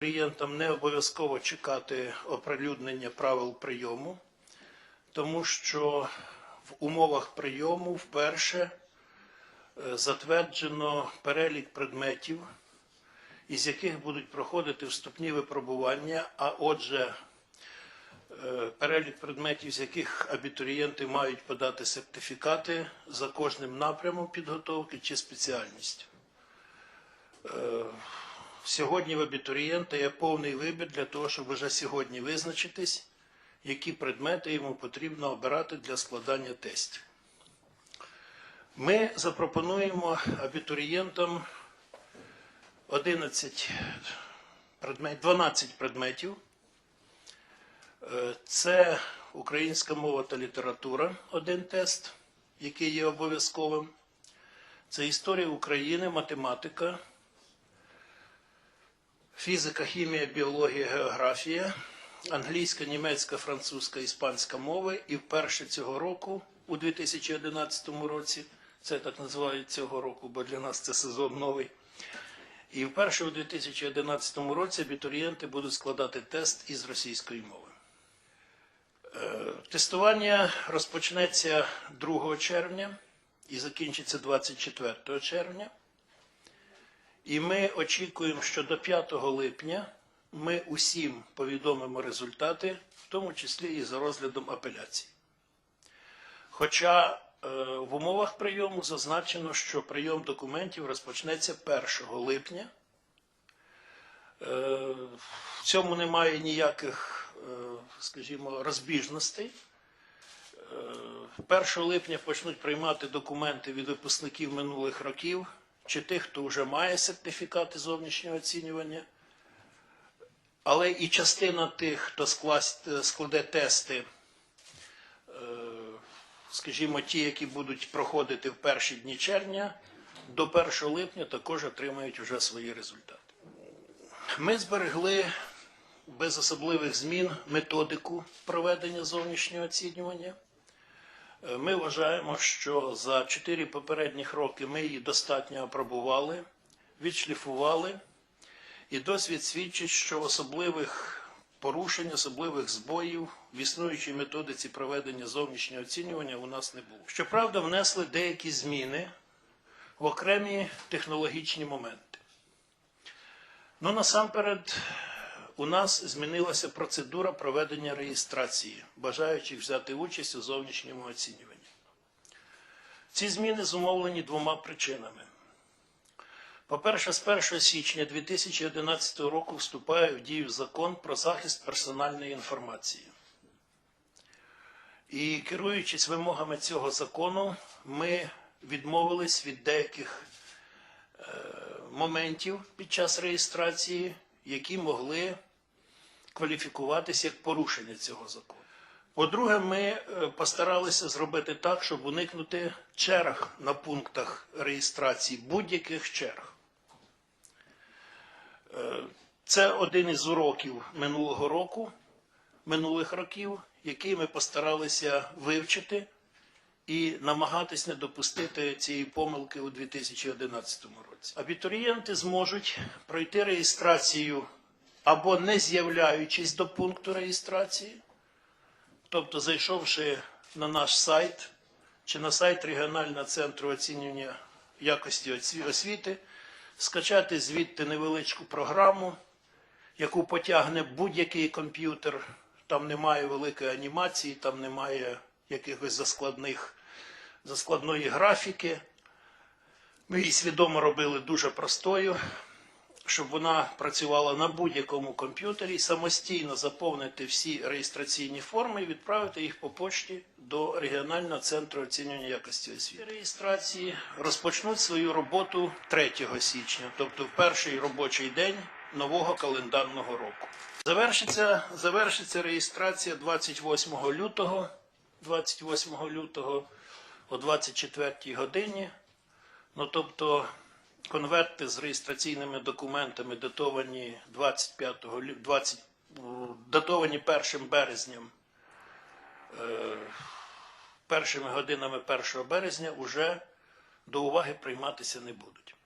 Клієнтам не обов'язково чекати оприлюднення правил прийому, тому що в умовах прийому вперше е, затверджено перелік предметів, із яких будуть проходити вступні випробування, а отже, е, перелік предметів, з яких абітурієнти мають подати сертифікати за кожним напрямом підготовки чи спеціальністю. Сьогодні в абітурієнта є повний вибір для того, щоб вже сьогодні визначитись, які предмети йому потрібно обирати для складання тестів. Ми запропонуємо абітурієнтам 11 предмет, 12 предметів. Е, Це українська мова та література, один тест, який є обов'язковим. Це історія України, математика, фізика, хімія, біологія, географія, англійська, німецька, французька, іспанська мови. І вперше цього року, у 2011 році, це так називають цього року, бо для нас це сезон новий. І вперше у 2011 році абітурієнти будуть складати тест із російської мови. Е, Тестування розпочнеться 2 червня і закінчиться 24 червня. І ми очікуємо, що до 5 липня ми усім повідомимо результати, в тому числі і за розглядом апеляції. Хоча е, в умовах прийому зазначено, що прийом документів розпочнеться 1 липня. Е, в цьому немає ніяких, е, скажімо, розбіжностей. Е, 1 липня почнуть приймати документи від випускників минулих років чи тих, хто вже має сертифікати зовнішнього оцінювання. Але і частина тих, хто скласть- складе тести, е, скажімо, ті, які будуть проходити в перші дні червня, до 1 липня також отримають вже свої результати. Ми зберегли без особливих змін методику проведення зовнішнього оцінювання. Е, Ми вважаємо, що за чотири попередніх роки ми її достатньо опробували, відшліфували, і досвід свідчить, що особливих порушень, особливих збоїв в існуючій методиці проведення зовнішнього оцінювання у нас не було. Щоправда, внесли деякі зміни в окремі технологічні моменти. Ну, насамперед, у нас змінилася процедура проведення реєстрації бажаючих взяти участь у зовнішньому оцінюванні. Ці зміни зумовлені двома причинами. По-перше, з 1 січня 2011 року вступає в дію закон про захист персональної інформації. І керуючись вимогами цього закону, ми відмовились від деяких е, моментів під час реєстрації, які могли кваліфікуватися як порушення цього закону. По-друге, ми е, постаралися зробити так, щоб уникнути черг на пунктах реєстрації, будь-яких черг. Е, Це один із уроків минулого року, минулих років, який ми постаралися вивчити і намагатись не допустити цієї помилки у 2011 році. Абітурієнти зможуть пройти реєстрацію або не з'являючись до пункту реєстрації, тобто зайшовши на наш сайт чи на сайт регіонального центру оцінювання якості освіти, скачати звідти невеличку програму, яку потягне будь-який комп'ютер. Там немає великої анімації, там немає якихось заскладних, заскладної графіки. Ми її свідомо робили дуже простою, щоб вона працювала на будь-якому комп'ютері, самостійно заповнити всі реєстраційні форми і відправити їх по почті до регіонального центру оцінювання якості освіти. Реєстрації розпочнуть свою роботу 3 січня, тобто в перший робочий день нового календарного року. Завершиться, завершиться реєстрація 28 лютого, 28 лютого о 24 годині. Ну, тобто конверти з реєстраційними документами датовані 25 лю- 20, датовані 1 березням, е, першими годинами 1 березня уже до уваги прийматися не будуть.